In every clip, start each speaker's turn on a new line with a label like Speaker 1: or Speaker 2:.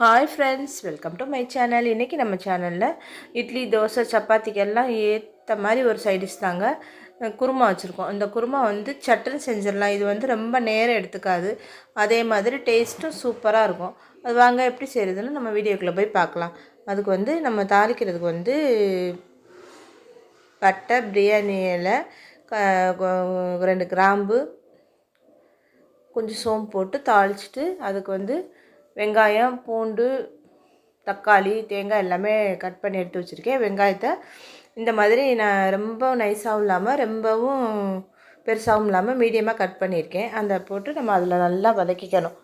Speaker 1: Hi friends welcome to my channel இன்றைக்கி நம்ம சேனலில் இட்லி தோசை சப்பாத்திக்கெல்லாம் ஏற்ற மாதிரி ஒரு சைடிஷ் தாங்க குருமா வச்சுருக்கோம். இந்த குருமா வந்து சட்டுன்னு செஞ்சிடலாம். இது வந்து ரொம்ப நேரம் எடுத்துக்காது. அதே மாதிரி டேஸ்ட்டும் சூப்பராக இருக்கும். அது வாங்க எப்படி செய்கிறதுன்னு நம்ம வீடியோக்குள்ளே போய் பார்க்கலாம். அதுக்கு வந்து நம்ம தாளிக்கிறதுக்கு வந்து பட்டை பிரியாணி இலை ரெண்டு கிராம்பு கொஞ்சம் சோம்பு போட்டு தாளிச்சிட்டு அதுக்கு வந்து வெங்காயம் பூண்டு தக்காளி தேங்காய் எல்லாமே கட் பண்ணி எடுத்து வச்சுருக்கேன். வெங்காயத்தை இந்த மாதிரி நான் ரொம்ப நைஸாகவும் இல்லாமல் ரொம்பவும் பெருசாகவும் இல்லாமல் மீடியமாக கட் பண்ணியிருக்கேன். அந்த போட்டு நம்ம அதில் நல்லா வதக்கிக்கணும்.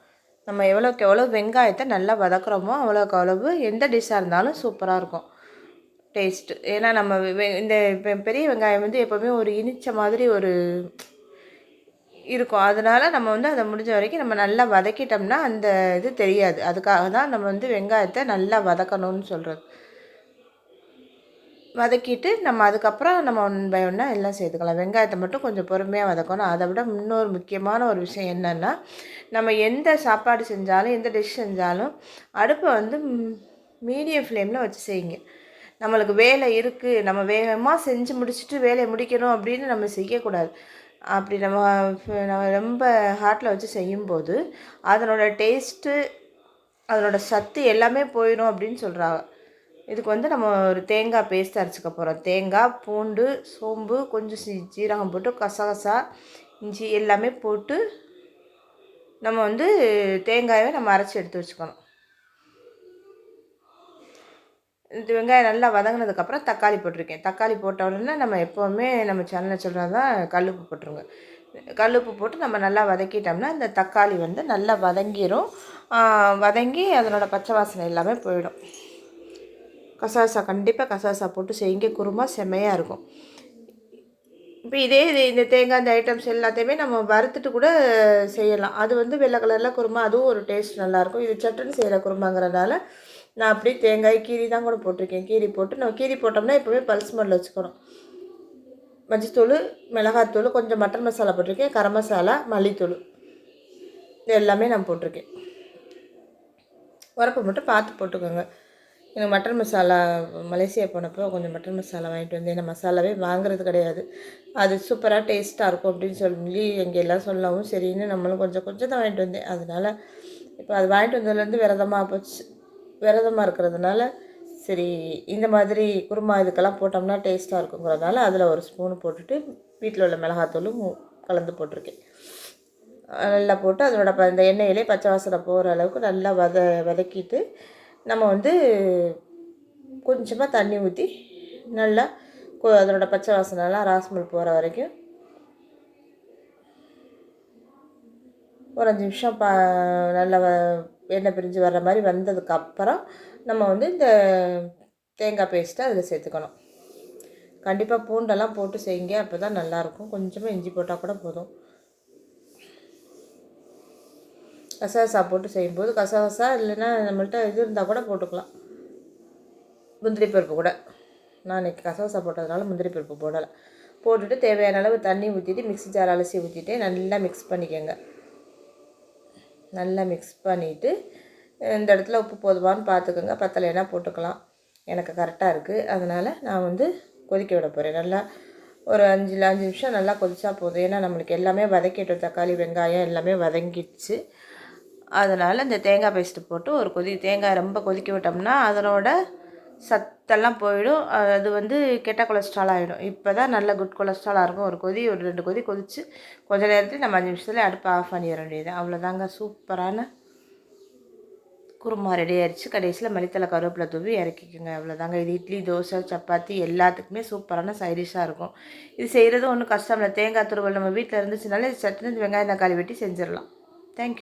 Speaker 1: நம்ம எவ்வளோக்கு எவ்வளோ வெங்காயத்தை நல்லா வதக்குறோமோ அவ்வளோக்கு அவ்வளவு எந்த டிஷ்ஷாக இருந்தாலும் சூப்பராக இருக்கும். டேஸ்ட்டு ஏன்னா நம்ம இந்த பெரிய வெங்காயம் வந்து எப்போவுமே ஒரு இனிச்ச மாதிரி ஒரு இருக்கும். அதனால் நம்ம வந்து அதை முடிஞ்ச வரைக்கும் நம்ம நல்லா வதக்கிட்டோம்னா அந்த இது தெரியாது. அதுக்காக தான் நம்ம வந்து வெங்காயத்தை நல்லா வதக்கணும்னு சொல்கிறது வதக்கிட்டு நம்ம அதுக்கப்புறம் நம்ம ஒன் பை ஒன்னாக எல்லாம் சேர்த்துக்கலாம். வெங்காயத்தை மட்டும் கொஞ்சம் பொறுமையாக வதக்கணும். அதை விட இன்னொரு முக்கியமான ஒரு விஷயம் என்னென்னா நம்ம எந்த சாப்பாடு செஞ்சாலும் எந்த டிஷ் செஞ்சாலும் அடுப்பை வந்து மீடியம் ஃப்ளேமில் வச்சு செய்யுங்க. நம்மளுக்கு வேலை இருக்குது நம்ம வேகமாக செஞ்சு முடிச்சுட்டு வேலையை முடிக்கணும் அப்படின்னு நம்ம செய்யக்கூடாது. அப்படி நம்ம நம்ம ரொம்ப ஹார்ட்டில் வச்சு செய்யும்போது அதனோட டேஸ்ட்டு அதனோட சத்து எல்லாமே போயிடும் அப்படின்னு சொல்கிறாங்க இதுக்கு வந்து நம்ம ஒரு தேங்காய் பேஸ்ட் அரைச்சிக்க போகிறோம் தேங்காய் பூண்டு சோம்பு கொஞ்சம் சி ஜீரகம் போட்டு கசகசா இஞ்சி எல்லாமே போட்டு நம்ம வந்து தேங்காயை நம்ம அரைச்சி எடுத்து வச்சுக்கணும். இது வெங்காயம் நல்லா வதங்கினதுக்கப்புறம் தக்காளி போட்டிருக்கேன். தக்காளி போட்ட உடனே நம்ம எப்போவுமே நம்ம சேனலில் சொல்கிறது தான் கல்லுப்பு போட்டுருங்க. கல்லுப்பு போட்டு நம்ம நல்லா வதக்கிட்டோம்னா இந்த தக்காளி வந்து நல்லா வதங்கிடும் வதங்கி அதனோட பச்சை வாசனை எல்லாமே போயிடும். கசாசா கண்டிப்பாக கசாசா போட்டு செய்யுங்க. குருமா செம்மையாக இருக்கும். இப்போ இதே இது இந்த தேங்காய் இந்த ஐட்டம்ஸ் எல்லாத்தையுமே நம்ம வறுத்துட்டு கூட செய்யலாம். அது வந்து வெள்ளை கலரில் குருமா அதுவும் ஒரு டேஸ்ட் நல்லாயிருக்கும் இது சட்டுன்னு செய்கிற குருமாங்கிறனால நான் அப்படியே தேங்காய் கீரி தான் கூட போட்டிருக்கேன். கீரி போட்டு நம்ம கீரி போட்டோம்னா எப்போவுமே பல்ஸ் மண்ணில் வச்சுக்கணும். மஞ்சத்தூள் மிளகாத்தூள் கொஞ்சம் மட்டன் மசாலா போட்டிருக்கேன். கரம் மசாலா மல்லித்தூள். இது எல்லாமே நான் போட்டிருக்கேன். உரப்பு மட்டும் பார்த்து போட்டுக்கோங்க. எனக்கு மட்டன் மசாலா மலேசியா போனப்போ கொஞ்சம் மட்டன் மசாலா வாங்கிட்டு வந்தேன். நான் மசாலாவே வாங்குறது கிடையாது. அது சூப்பராக டேஸ்ட்டாக இருக்கும் அப்படின்னு சொல்லி எங்கே எல்லாம் சொல்லவும் சரின்னு நம்மளும் கொஞ்சம் கொஞ்சம் தான் வாங்கிட்டு வந்தேன். அதனால் இப்போ அது வாங்கிட்டு வந்ததுலேருந்து விரதமாக போச்சு. விரதமாக இருக்கிறதுனால சரி இந்த மாதிரி குருமா இதுக்கெல்லாம் போட்டோம்னா டேஸ்ட்டாக இருக்குங்கிறதுனால அதில் ஒரு ஸ்பூன் போட்டுட்டு வீட்டில் உள்ள மிளகாத்தூளும் கலந்து போட்டிருக்கேன். நல்லா போட்டு அதோட ப இந்த எண்ணெயிலே பச்சை வாசனை போகிற அளவுக்கு நல்லா வத வதக்கிட்டு நம்ம வந்து கொஞ்சமாக தண்ணி ஊற்றி நல்லா கொ- அதனோட பச்சை வாசனைலாம் ராஸ்மல் போகிற வரைக்கும் ஒரு அஞ்சு நிமிஷம் பா நல்லா வ எண்ணெய் பிரிஞ்சு வர்ற மாதிரி வந்ததுக்கப்புறம் நம்ம வந்து இந்த தேங்காய் பேஸ்ட்டை அதில் சேர்த்துக்கணும். கண்டிப்பாக பூண்டெல்லாம் போட்டு செய்யுங்க அப்போ தான் நல்லாயிருக்கும். கொஞ்சமாக இஞ்சி போட்டால் கூட போதும். கசகசா போட்டு செய்யும்போது கசகசா இல்லைன்னா நம்மள்ட்ட இது இருந்தால் கூட போட்டுக்கலாம். முந்திரி பருப்பு கூட. நான் இன்றைக்கி கசகசா போட்டதுனால முந்திரி பருப்பு போடலை. போட்டுட்டு தேவையான அளவு தண்ணி ஊற்றிட்டு மிக்ஸி ஜார் அலசி ஊற்றிட்டு நல்லா மிக்ஸ் பண்ணிக்கோங்க. நல்லா மிக்ஸ் பண்ணிவிட்டு இந்த இடத்துல உப்பு போதுமான்னு பார்த்துக்கோங்க. பத்தலைன்னா போட்டுக்கலாம். எனக்கு கரெக்டாக இருக்குது அதனால் நான் வந்து கொதிக்க விட போகிறேன் நல்லா ஒரு அஞ்சு அஞ்சு நிமிஷம் நல்லா கொதிச்சா போதும். ஏன்னா நம்மளுக்கு எல்லாமே வதக்கிட்டோம். தக்காளி வெங்காயம் எல்லாமே வதங்கிடுச்சு. அதனால் இந்த தேங்காய் பேஸ்ட்டு போட்டு ஒரு கொதி தேங்காய் ரொம்ப கொதிக்க விட்டோம்னா அதனோட சத்தெல்லாம் போயிடும். அது வந்து கெட்ட கொலஸ்ட்ரால் ஆகிடும் இப்போ தான் நல்ல குட் கொலஸ்ட்ராலாக இருக்கும் ஒரு கொதி ஒரு ரெண்டு கொதி கொதித்து கொஞ்ச நேரத்தில் நம்ம அஞ்சு நிமிஷத்தில் அடுப்பை ஆஃப் பண்ணிட வேண்டியது. அவ்வளோதாங்க சூப்பரான குருமா ரெடி ஆயிடுச்சு கடைசியில் மல்லித்தலை கருவேப்பிலை தூவி இறக்கிக்கோங்க. அவ்வளோதாங்க இது இட்லி தோசை சப்பாத்தி எல்லாத்துக்குமே சூப்பரான சைடிஷாக இருக்கும். இது செய்கிறது ஒன்றும் கஷ்டம் இல்லை. தேங்காய் துருவல் நம்ம வீட்டில் இருந்துச்சுனாலே சட்டுன்னு வெங்காயம் தக்காளி வெட்டி செஞ்சிடலாம். தேங்க்யூ